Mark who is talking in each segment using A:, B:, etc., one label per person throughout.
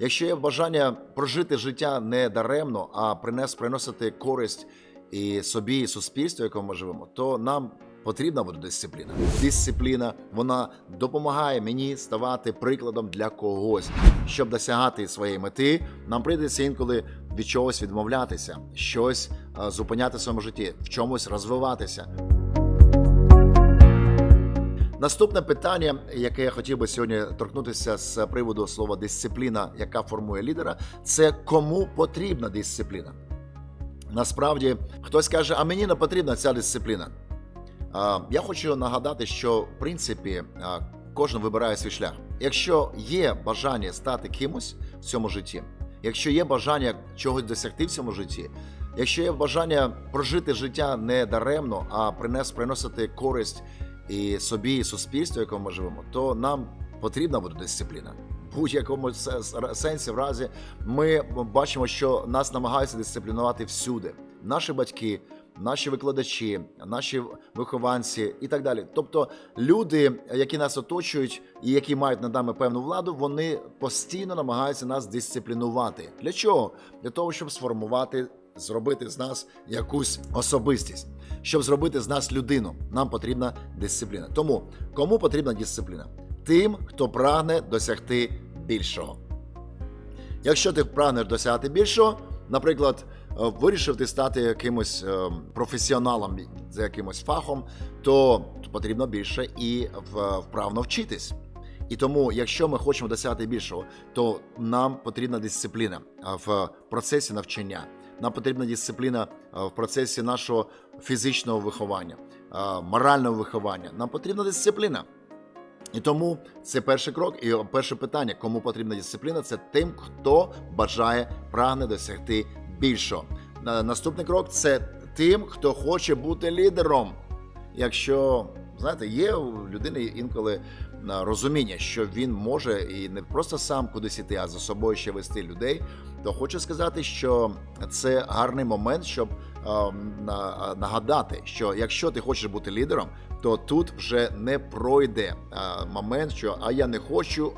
A: Якщо є бажання прожити життя не даремно, а принес, приносити користь і собі, і суспільству, в якому ми живемо, то нам потрібна буде дисципліна. Дисципліна вона допомагає мені ставати прикладом для когось, щоб досягати своєї мети. Нам прийдеться інколи від чогось відмовлятися, щось е, зупиняти в своєму житті, в чомусь розвиватися. Наступне питання, яке я хотів би сьогодні торкнутися з приводу слова дисципліна, яка формує лідера, це кому потрібна дисципліна. Насправді, хтось каже, а мені не потрібна ця дисципліна. Я хочу нагадати, що в принципі кожен вибирає свій шлях. Якщо є бажання стати кимось в цьому житті, якщо є бажання чогось досягти в цьому житті, якщо є бажання прожити життя не даремно, а принес, приносити користь і собі, і суспільству, в якому ми живемо, то нам потрібна буде дисципліна. Будь-якому сенсі, в разі, ми бачимо, що нас намагаються дисциплінувати всюди. Наші батьки, наші викладачі, наші вихованці і так далі. Тобто люди, які нас оточують і які мають над нами певну владу, вони постійно намагаються нас дисциплінувати. Для чого? Для того, щоб сформувати, зробити з нас якусь особистість, щоб зробити з нас людину. Нам потрібна дисципліна. Тому кому потрібна дисципліна? Тим, хто прагне досягти більшого. Якщо ти прагнеш досягти більшого, наприклад, е, вирішив ти стати якимось е, професіоналом за якимось фахом, то потрібно більше і вправно вчитись. І тому, якщо ми хочемо досягти більшого, то нам потрібна дисципліна е, в процесі навчання. Нам потрібна дисципліна е, в процесі нашого фізичного виховання, е, морального виховання. Нам потрібна дисципліна. І тому це перший крок. І перше питання, кому потрібна дисципліна, це тим, хто бажає, прагне досягти більшого. Наступний крок це тим, хто хоче бути лідером. Якщо знаєте, є у людини інколи розуміння, що він може і не просто сам кудись іти, а за собою ще вести людей, то хочу сказати, що це гарний момент, щоб нагадати, що якщо ти хочеш бути лідером, то тут вже не пройде момент, що а я не хочу.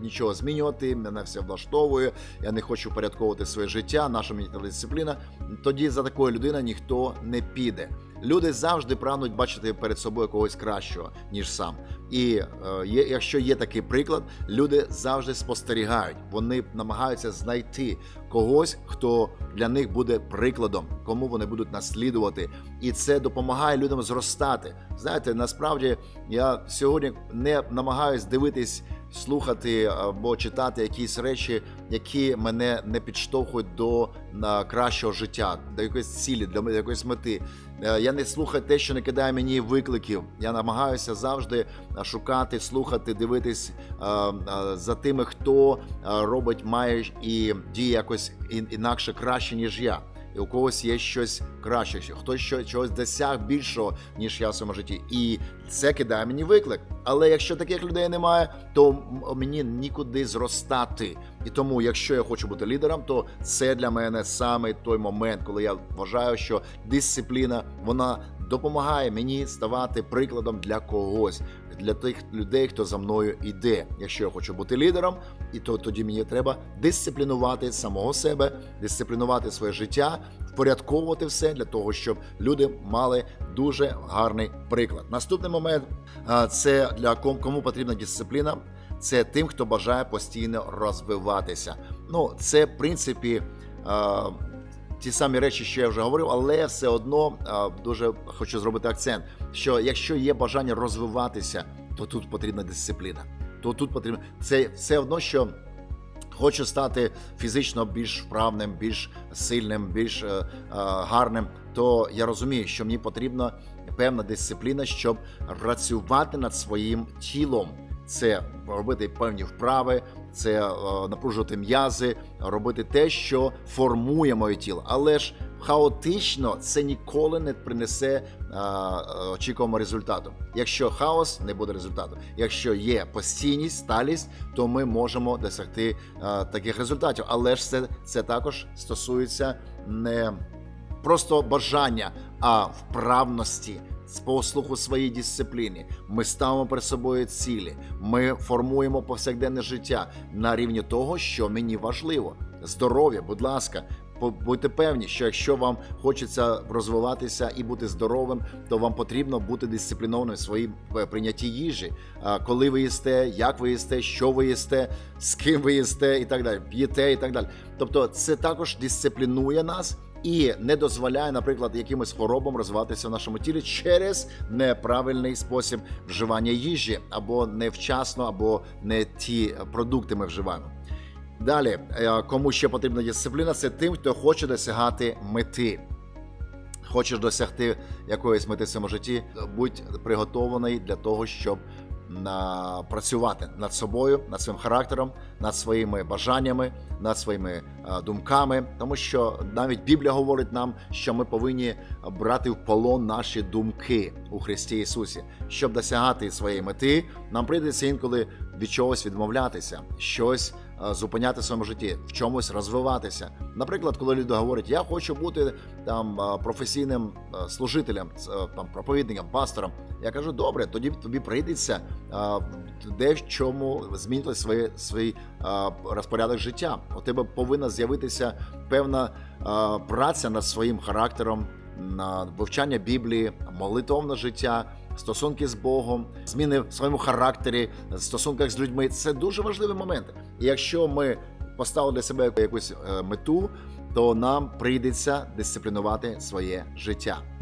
A: Нічого змінювати, мене все влаштовує, я не хочу порядковувати своє життя, наша мені дисципліна. Тоді за такою людиною ніхто не піде. Люди завжди прагнуть бачити перед собою когось кращого, ніж сам. І е, є, якщо є такий приклад, люди завжди спостерігають. Вони намагаються знайти когось, хто для них буде прикладом, кому вони будуть наслідувати. І це допомагає людям зростати. Знаєте, насправді я сьогодні не намагаюсь дивитись, слухати або читати якісь речі, які мене не підштовхують до кращого життя, до якоїсь цілі, для якоїсь мети. Е, Я не слухаю те, що не кидає мені викликів. Я намагаюся завжди е, шукати, слухати, дивитись е, за тими, хто робить, має і діє якось ін- інакше краще, ніж я. У когось є щось краще, хтось що, чогось досяг більшого, ніж я в своєму житті. І це кидає мені виклик. Але якщо таких людей немає, то мені нікуди зростати. І тому, якщо я хочу бути лідером, то це для мене саме той момент, коли я вважаю, що дисципліна вона допомагає мені ставати прикладом для когось, для тих людей, хто за мною йде. Якщо я хочу бути лідером, і то тоді мені треба дисциплінувати самого себе, дисциплінувати своє життя, впорядковувати все для того, щоб люди мали дуже гарний приклад. Наступний момент це для ком- кому потрібна дисципліна. Це тим, хто бажає постійно розвиватися. Ну, це в принципі. Ті самі речі, що я вже говорив, але все одно дуже хочу зробити акцент, що якщо є бажання розвиватися, то тут потрібна дисципліна. То тут потрібно це все одно, що хочу стати фізично більш вправним, більш сильним, більш е, е, гарним. То я розумію, що мені потрібна певна дисципліна, щоб працювати над своїм тілом. Це робити певні вправи, це е, напружувати м'язи, робити те, що формує моє тіло. Але ж хаотично це ніколи не принесе е, е, очікуваного результату. Якщо хаос, не буде результату. Якщо є постійність, сталість, то ми можемо досягти таких результатів. Але ж це, це також стосується не просто бажання, а вправності. З послуху своїй дисципліні. Ми ставимо перед собою цілі. Ми формуємо повсякденне життя на рівні того, що мені важливо. Здоров'я, будь ласка. Будьте певні, що якщо вам хочеться розвиватися і бути здоровим, то вам потрібно бути дисциплінованим в своїм е, прийнятті їжі. Коли ви їсте, як ви їсте, що ви їсте, з ким ви їсте, і так далі, п'єте і так далі. Тобто, це також дисциплінує нас і не дозволяє, наприклад, якимось хворобам розвиватися в нашому тілі через неправильний спосіб вживання їжі, або невчасно, або не ті продукти ми вживаємо. Далі, е, кому ще потрібна дисципліна, це тим, хто хоче досягати мети. Хочеш досягти якоїсь мети в своєму житті, будь приготований для того, щоб на, працювати над собою, над своїм характером, над своїми бажаннями, над своїми е, думками. Тому що навіть Біблія говорить нам, що ми повинні брати в полон наші думки у Христі Ісусі. Щоб досягати своєї мети, нам прийдеться інколи від чогось відмовлятися, щось зупиняти в своєму житті, в чомусь розвиватися. Наприклад, коли люди говорять, я хочу бути там е, професійним е, служителем, е, там проповідником, пастором. Я кажу, добре, тоді тобі прийдеться е, де в чому змінити свій, свій е, розпорядок життя. У тебе повинна з'явитися певна е, праця над своїм характером, на вивчання Біблії, молитовне життя. Стосунки з Богом, зміни в своєму характері, стосунках з людьми це дуже важливі моменти. І якщо ми поставили себе якусь е, мету, то нам прийдеться дисциплінувати своє життя.